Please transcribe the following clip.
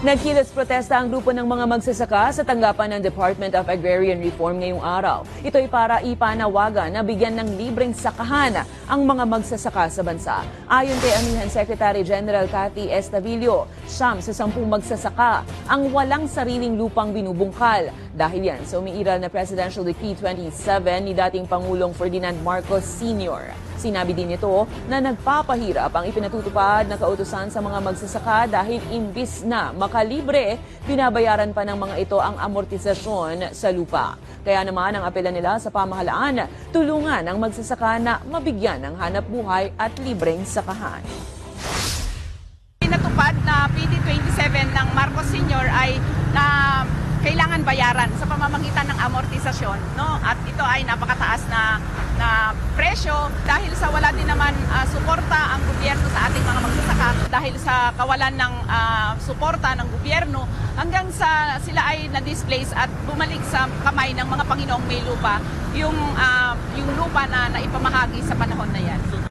Nagkilos protesta ang grupo ng mga magsasaka sa tanggapan ng Department of Agrarian Reform ngayong araw. Ito ay para ipanawagan na bigyan ng libreng sakahan ang mga magsasaka sa bansa. Ayon kay Amihan Secretary General Cathy Estavillo, siyam sa sampung magsasaka ang walang sariling lupang binubungkal. Dahil yan sa umiiral na Presidential Decree 27 ni dating Pangulong Ferdinand Marcos Sr. Sinabi din nito na nagpapahirap ang ipinatutupad na kautusan sa mga magsasaka dahil imbis na makalibre, binabayaran pa ng mga ito ang amortisasyon sa lupa. Kaya naman ang apela nila sa pamahalaan, tulungan ang magsasaka na mabigyan ng hanap buhay at libreng sakahan. Pinatupad na PD 27 ng Marcos Sr. ay na kailangan bayaran sa pamamagitan ng amortisasyon no at ito ay napakataas na na presyo dahil sa wala din naman ah, suporta ang gobyerno sa ating mga magsasaka dahil sa kawalan ng ah, suporta ng gobyerno hanggang sa sila ay na-displace at bumalik sa kamay ng mga Panginoong may lupa yung ah, yung lupa na naipamahagi sa panahon na yan.